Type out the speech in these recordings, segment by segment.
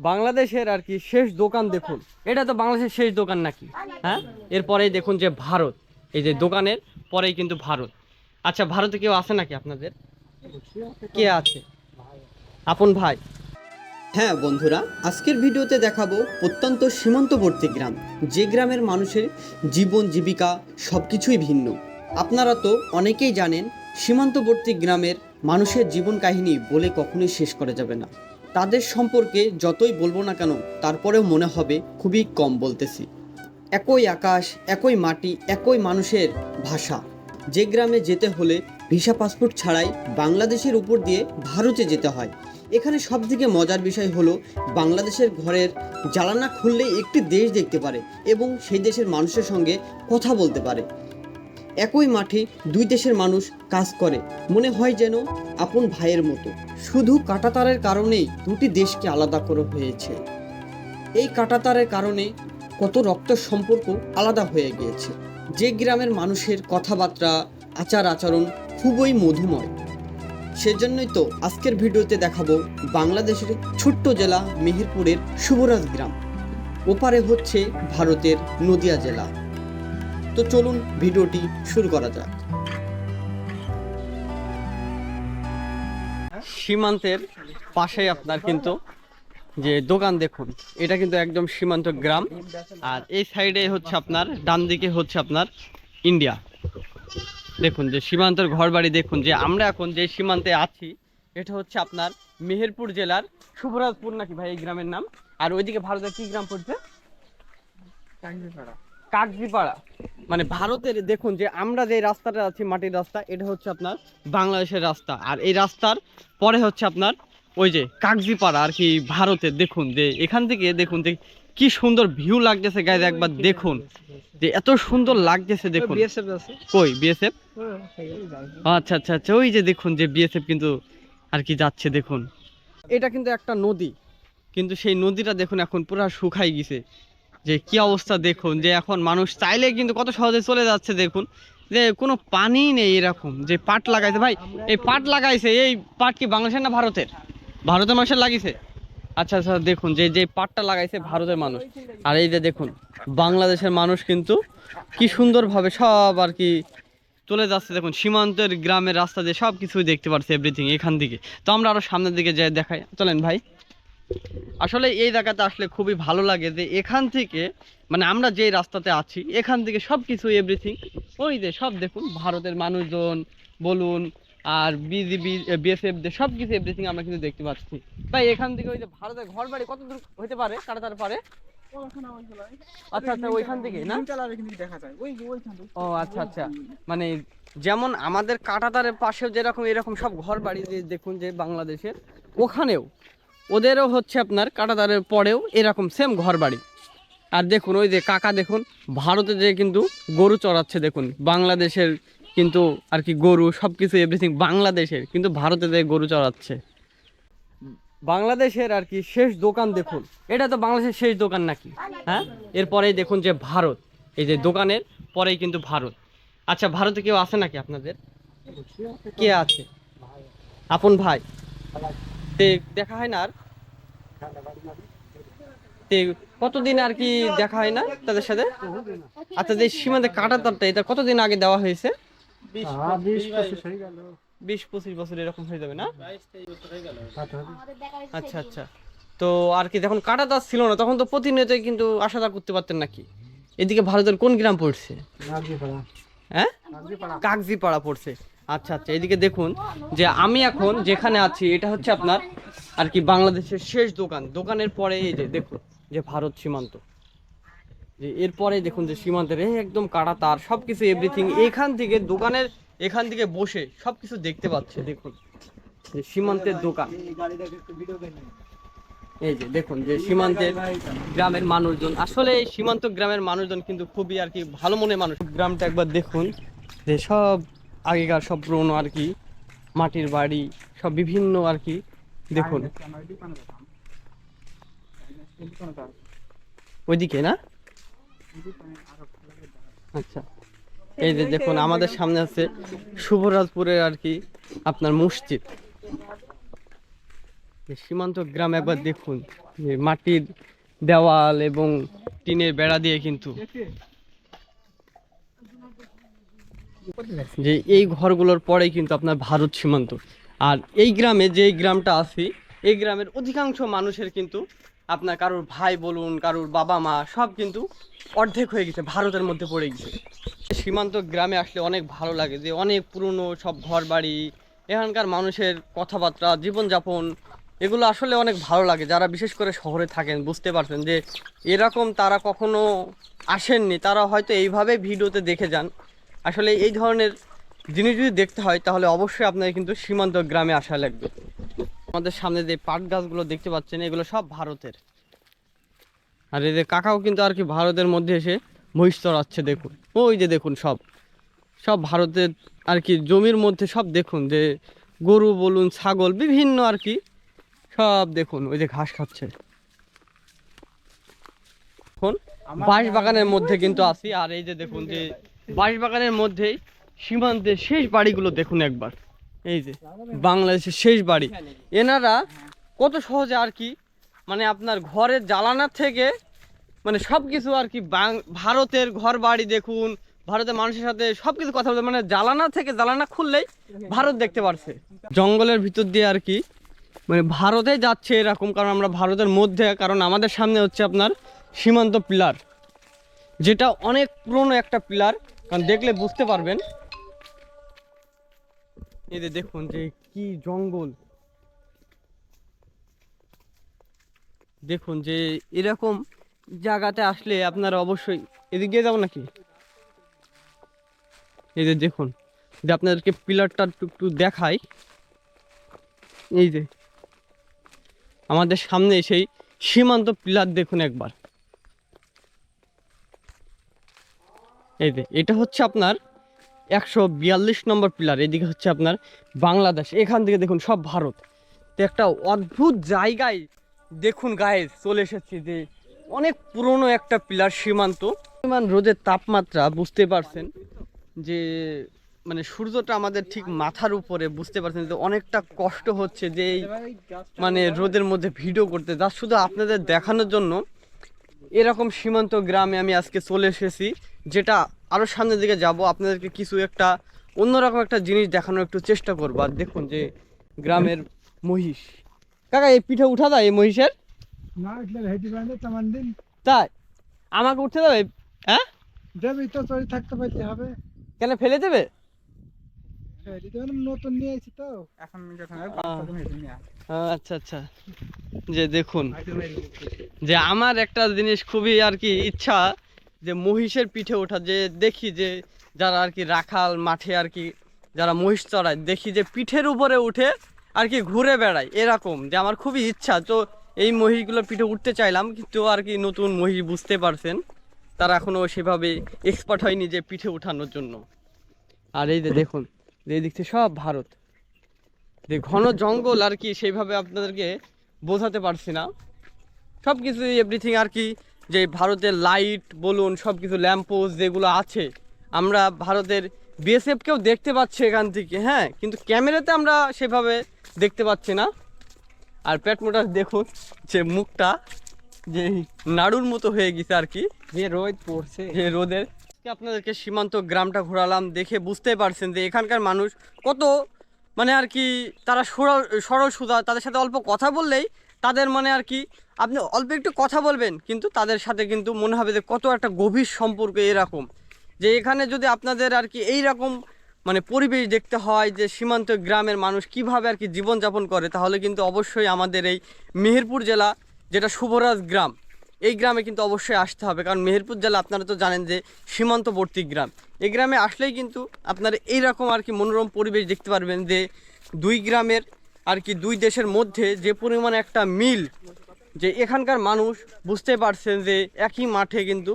বাংলাদেশের আর কি শেষ দোকান দেখুন। এটা তো বাংলাদেশের শেষ দোকান নাকি? হ্যাঁ? এরপরেই দেখুন যে ভারত। এই যে দোকানের পরেই কিন্তু ভারত। আচ্ছা ভারতে কেউ আছে নাকি আপনাদের? কে আছে? আপন ভাই। হ্যাঁ বন্ধুরা, আজকের ভিডিওতে দেখাবো প্রত্যন্ত সীমান্তবর্তী গ্রাম। যে গ্রামের মানুষের জীবন, জীবিকা সব কিছুই ভিন্ন। আপনারা তো অনেকেই জানেন, সীমান্তবর্তী গ্রামের মানুষের জীবন কাহিনী বলে কখনোই শেষ করা যাবে না। তাদের সম্পর্কে যতই বলব না কেন, তারপরেও মনে হবে খুবই কম বলতেছি। একই আকাশ, একই মাটি, একই মানুষের ভাষা। যে গ্রামে যেতে হলে ভিসা পাসপোর্ট ছাড়াই বাংলাদেশের উপর দিয়ে ভারতে যেতে হয়। এখানে সবথেকে মজার বিষয় হলো, বাংলাদেশের ঘরের জ্বালানা খুললেই একটি দেশ দেখতে পারে এবং সেই দেশের মানুষের সঙ্গে কথা বলতে পারে। একই মাঠে দুই দেশের মানুষ কাজ করে। মনে হয় যেন আপন ভাইয়ের মতো। শুধু কাঁটাতারের কারণেই দুটি দেশকে আলাদা করা হয়েছে। এই কাঁটাতারের কারণে কত রক্ত সম্পর্ক আলাদা হয়ে গিয়েছে। যে গ্রামের মানুষের কথাবার্তা, আচার আচরণ খুবই মধুময়। সেজন্যই তো আজকের ভিডিওতে দেখাবো বাংলাদেশের ছোট্ট জেলা মেহেরপুরের শুভরাজ গ্রাম। ওপারে হচ্ছে ভারতের নদিয়া জেলা। তো চলুন ভিডিওটি শুরু করা যাক। সীমান্তের পাশে আপনার কিন্তু যে দোকান দেখুন, এটা কিন্তু একদম সীমান্ত গ্রাম। আর এই সাইডে হচ্ছে আপনার, ডান দিকে হচ্ছে আপনার ইন্ডিয়া। দেখুন যে সীমান্তের ঘরবাড়ি দেখুন যে আমরা এখন যে সীমান্তে আছি, এটা হচ্ছে আপনার মেহেরপুর জেলার শুভরাজপুর নাকি ভাই এই গ্রামের নাম? আর ওইদিকে ভারতের কি গ্রাম পড়ছে? কাকজিপাড়া। মানে ভারতের দেখুন যে আমরা যে রাস্তাটা আছি মাটির রাস্তা এটা হচ্ছে আপনার বাংলাদেশের রাস্তা। আর এই রাস্তার পরে হচ্ছে আপনার ওই যে কাকজিপাড়া আর কি ভারতের দেখুন যে এখান থেকে দেখুন যে কি সুন্দর ভিউ লাগতেছে গাইজ একবার দেখুন। যে এত সুন্দর লাগতেছে দেখুন। কই বিএসএফ আচ্ছা আচ্ছা আচ্ছা ওই যে দেখুন যে বিএসএফ কিন্তু আর কি যাচ্ছে দেখুন। এটা কিন্তু একটা নদী। কিন্তু সেই নদীটা দেখুন এখন পুরো শুকাই গেছে। যে কি অবস্থা দেখুন, যে এখন মানুষ চাইলে কিন্তু কত সহজে চলে যাচ্ছে দেখুন। যে কোনো পানি নেই এরকম, যে পাট লাগাইছে। ভাই, এই পাট লাগাইছে, এই পাট কি বাংলাদেশের না ভারতের? ভারতের মানুষের লাগিয়েছে আচ্ছা আচ্ছা দেখুন, যে যে পাটটা লাগাইছে ভারতের মানুষ। আর এই যে দেখুন, বাংলাদেশের মানুষ কিন্তু কি সুন্দরভাবে সব আর কি চলে যাচ্ছে। দেখুন, সীমান্তের গ্রামের রাস্তা দিয়ে সব কিছুই দেখতে পারছি এভরিথিং এখান থেকে। তো আমরা আরও সামনের দিকে যাই, দেখাই। চলেন ভাই। আসলে এই জায়গাতে আসলে খুবই ভালো লাগে যে এখান থেকে মানে আমরা যে রাস্তাতে আছি, এখান থেকে সব কিছু এভরিথিং ওই যে সব দেখুন, ভারতের মানুষজন বলুন আর বিজিবি বিএসএফ দের সব কিছু এভরিথিং আমরা কিন্তু দেখতে পাচ্ছি। ভাই এখান থেকে ওই যে ভারতের ঘর বাড়ি কত দূর হতে পারে কাটাতার পারে? আচ্ছা আচ্ছা আচ্ছা আচ্ছা মানে যেমন আমাদের কাটাতারের পাশেও যেরকম, এরকম সব ঘর বাড়ি দেখুন যে বাংলাদেশের, ওখানেও ওদেরও হচ্ছে আপনার কাঁটাতারের পরেও এরকম সেম ঘর বাড়ি আর দেখুন, ওই যে কাকা দেখুন, ভারতে যে কিন্তু গরু চড়াচ্ছে দেখুন, বাংলাদেশের কিন্তু আর কি গরু সব কিছু এভরিথিং বাংলাদেশের, কিন্তু ভারতে যে গরু চড়াচ্ছে। বাংলাদেশের আর কি শেষ দোকান দেখুন, এটা তো বাংলাদেশের শেষ দোকান নাকি? হ্যাঁ? এরপরেই দেখুন যে ভারত, এই যে দোকানের পরেই কিন্তু ভারত। আচ্ছা ভারতে কেউ আছে নাকি আপনাদের? কে আছে? আপন ভাই। তে দেখা হয় না আর। তে কতদিন আর কি দেখা হয় না তাদের সাথে? আচ্ছা যে সীমান্তে কাটা তারটা এটা কতদিন আগে দেওয়া হয়েছে? বিশ পঁচিশ বছর এরকম হয়ে যাবে না? আচ্ছা আচ্ছা। তো আর কি যখন কাটা তার ছিল না তখন তো প্রতিনিয়তই কিন্তু আশা যাওয়া করতে পারতেন নাকি? এদিকে ভারতের কোন গ্রাম পড়ছে? হ্যাঁ? কাগজিপাড়া পড়ছে। আচ্ছা আচ্ছা এদিকে দেখুন যে আমি এখন যেখানে আছি, এটা হচ্ছে আপনার আর কি বাংলাদেশের শেষ দোকান। দোকানের পরে এই যে দেখুন যে ভারত সীমান্ত। যে এরপরে দেখুন যে সীমান্তের একদম কাটা তার সব কিছু এভরিথিং এখান থেকে দোকানের এখান থেকে বসে সব কিছু দেখতে পাচ্ছে, দেখুন। যে সীমান্তের দোকান। এই যে দেখুন যে সীমান্তের গ্রামের মানুষজন। আসলে সীমান্ত গ্রামের মানুষজন কিন্তু খুবই আর কি ভালো মনে মানুষ। গ্রামটা একবার দেখুন যে সব আগেকার সব পুরনো আর কি, মাটির বাড়ি, সব বিভিন্ন আর কি, দেখুন। ওইদিকে না? আচ্ছা। এই যে দেখুন, আমাদের সামনে আছে শুভরাজপুরের আর কি আপনার মসজিদ। সীমান্ত গ্রাম একবার দেখুন মাটির দেওয়াল এবং টিনের বেড়া দিয়ে কিন্তু যে এই ঘরগুলোর পরেই কিন্তু আপনার ভারত সীমান্ত। আর এই গ্রামে যে গ্রামটা আছি, এই গ্রামের অধিকাংশ মানুষের কিন্তু আপনার কারোর ভাই বলুন, কারোর বাবা মা, সব কিন্তু অর্ধেক হয়ে গেছে, ভারতের মধ্যে পড়ে গেছে। সীমান্ত গ্রামে আসলে অনেক ভালো লাগে যে অনেক পুরনো সব ঘর বাড়ি এখানকার মানুষের কথাবার্তা, জীবনযাপন, এগুলো আসলে অনেক ভালো লাগে। যারা বিশেষ করে শহরে থাকেন, বুঝতে পারছেন যে এরকম তারা কখনো আসেননি, তারা হয়তো এইভাবে ভিডিওতে দেখে যান। আসলে এই ধরনের জিনিস যদি দেখতে হয় তাহলে অবশ্যই আপনাকে কিন্তু সীমান্ত গ্রামে আসা লাগবে। আমাদের সামনে যে পাট গাছগুলো দেখতে পাচ্ছেন এগুলো সব ভারতের। আর এই যে কাকাও কিন্তু আর কি ভারতের মধ্যে এসে মহিষ চড়াচ্ছে দেখুন। ওই যে দেখুন সব। সব ভারতের আর কি জমির মধ্যে সব দেখুন যে গরু বলুন ছাগল বিভিন্ন আর কি সব দেখুন ওই যে ঘাস খাচ্ছে। এখন বাঁশ বাগানের মধ্যে কিন্তু আছি আর এই যে দেখুন যে বাঁশ বাগানের মধ্যেই সীমান্তের শেষ বাড়িগুলো দেখুন একবার। এই যে, বাংলাদেশের শেষ বাড়ি। এনারা কত সহজে আর কি মানে আপনার ঘরের জ্বালানার থেকে মানে সব কিছু আর কি ভারতের ঘর বাড়ি দেখুন, ভারতের মানুষের সাথে সব কিছু কথা বলতে মানে জ্বালানা থেকে জ্বালানা খুললেই ভারত দেখতে পারছে। জঙ্গলের ভিতর দিয়ে আর কি মানে ভারতে যাচ্ছে এরকম, কারণ আমরা ভারতের মধ্যে, কারণ আমাদের সামনে হচ্ছে আপনার সীমান্ত পিলার, যেটা অনেক পুরনো একটা পিলার। কারণ দেখলে বুঝতে পারবেন। যে দেখুন যে কি জঙ্গল। দেখুন যে এরকম জায়গাতে আসলে আপনারা অবশ্যই এদিক যাব নাকি? এই যে দেখুন, যে আপনাদেরকে পিলারটা একটু দেখাই। এই যে, আমাদের সামনে সেই সীমান্ত পিলার দেখুন একবার। এই যে, এটা হচ্ছে আপনার একশো বিয়াল্লিশ নম্বর পিলার, এদিকে হচ্ছে আপনার বাংলাদেশ, এখান থেকে দেখুন সব ভারত। তো একটা অদ্ভুত জায়গায় দেখুন গায়ে চলে এসেছি যে অনেক পুরনো একটা পিলার সীমান্ত। রোদের তাপমাত্রা বুঝতে পারছেন যে মানে সূর্যটা আমাদের ঠিক মাথার উপরে, বুঝতে পারছেন যে অনেকটা কষ্ট হচ্ছে যে এই মানে রোদের মধ্যে ভিডিও করতে। যা শুধু আপনাদের দেখানোর জন্য, এরকম সীমান্ত গ্রামে আমি আজকে চলে এসেছি। যেটা আরও সামনের দিকে যাব আপনাদেরকে কিছু একটা অন্যরকম একটা জিনিস দেখানোর একটু চেষ্টা করব। আর দেখুন যে গ্রামের মহিষ। কাকা এই পিঠে উঠা দেয় এই মহিষের? তাই? আমাকে উঠতে দেবে? হ্যাঁ? দেবি তো থাকতে পারতে হবে। কেন ফেলে দেবে? নতুন নিয়ে আচ্ছা আচ্ছা। যে দেখুন যে আমার একটা জিনিস খুবই আর কি ইচ্ছা যে মহিষের পিঠে ওঠা, যে দেখি যে যারা আর কি রাখাল মাঠে আর কি যারা মহিষ চড়ায়, দেখি যে পিঠের উপরে উঠে আর কি ঘুরে বেড়ায়, এরকম যে আমার খুবই ইচ্ছা। তো এই মহিষগুলো পিঠে উঠতে চাইলাম, কিন্তু আর কি নতুন মহিষ বুঝতে পারছেন, তারা এখনও সেভাবে এক্সপার্ট হয়নি যে পিঠে ওঠানোর জন্য। আর এই যে দেখুন এই দিক থেকে সব ভারত। যে ঘন জঙ্গল আর কি সেইভাবে আপনাদেরকে বোঝাতে পারছি না। সব কিছু এভরিথিং আর কি যে ভারতের লাইট বলুন সব কিছু ল্যাম্পোস্ট যেগুলো আছে আমরা ভারতের বিএসএফকেও দেখতে পাচ্ছি এখান থেকে হ্যাঁ কিন্তু ক্যামেরাতে আমরা সেভাবে দেখতে পাচ্ছি না। আর পেট মোটা দেখুন যে মুখটা যে নাড়ুর মতো হয়ে গেছে আর কি। যে রোদ পড়ছে। যে রোদের। আপনাদেরকে সীমান্ত গ্রামটা ঘোরালাম দেখে বুঝতে পারছেন যে এখানকার মানুষ কত মানে আর কি তারা সরল সরল সুদা তাদের সাথে অল্প কথা বললেই তাদের মানে আর কি, আপনি অল্প একটু কথা বলবেন, কিন্তু তাদের সাথে কিন্তু মনে হবে যে কত একটা গভীর সম্পর্ক এরকম। যে এখানে যদি আপনাদের আর কি এই রকম মানে পরিবেশ দেখতে হয় যে সীমান্ত গ্রামের মানুষ কীভাবে আর কি জীবনযাপন করে, তাহলে কিন্তু অবশ্যই আমাদের এই মেহেরপুর জেলা, যেটা শুভরাজ গ্রাম, এই গ্রামে কিন্তু অবশ্যই আসতে হবে। কারণ মেহেরপুর জেলা আপনারা তো জানেন যে সীমান্তবর্তী গ্রাম। এই গ্রামে আসলেই কিন্তু আপনারা এইরকম আর কি মনোরম পরিবেশ দেখতে পারবেন যে দুই গ্রামের আর কি দুই দেশের মধ্যে যে পরিমাণ একটা মিল, যে এখানকার মানুষ বুঝতে পারছেন যে একই মাঠে কিন্তু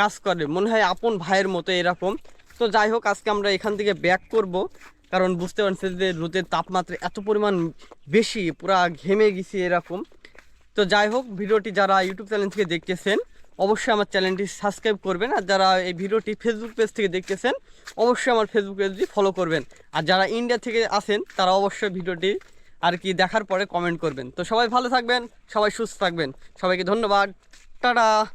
কাজ করে। মনে হয় আপন ভাইয়ের মতো এরকম। তো যাই হোক, আজকে আমরা এখান থেকে ব্যাক করব, কারণ বুঝতে পারছেন যে রোদের তাপমাত্রা এত পরিমাণ বেশি, পুরা ঘেমে গেছি এরকম। তো যাই হোক, ভিডিওটি যারা ইউটিউব চ্যানেল থেকে দেখতেছেন, অবশ্যই আমার চ্যানেলটি সাবস্ক্রাইব করবেন। আর যারা এই ভিডিওটি ফেসবুক পেজ থেকে দেখতেছেন, অবশ্যই আমার ফেসবুক পেজটি ফলো করবেন। আর যারা ইন্ডিয়া থেকে আসেন তারা অবশ্যই ভিডিওটি আর কি দেখার পরে কমেন্ট করবেন। তো সবাই ভালো থাকবেন, সবাই সুস্থ থাকবেন। সবাইকে ধন্যবাদ। টাটা!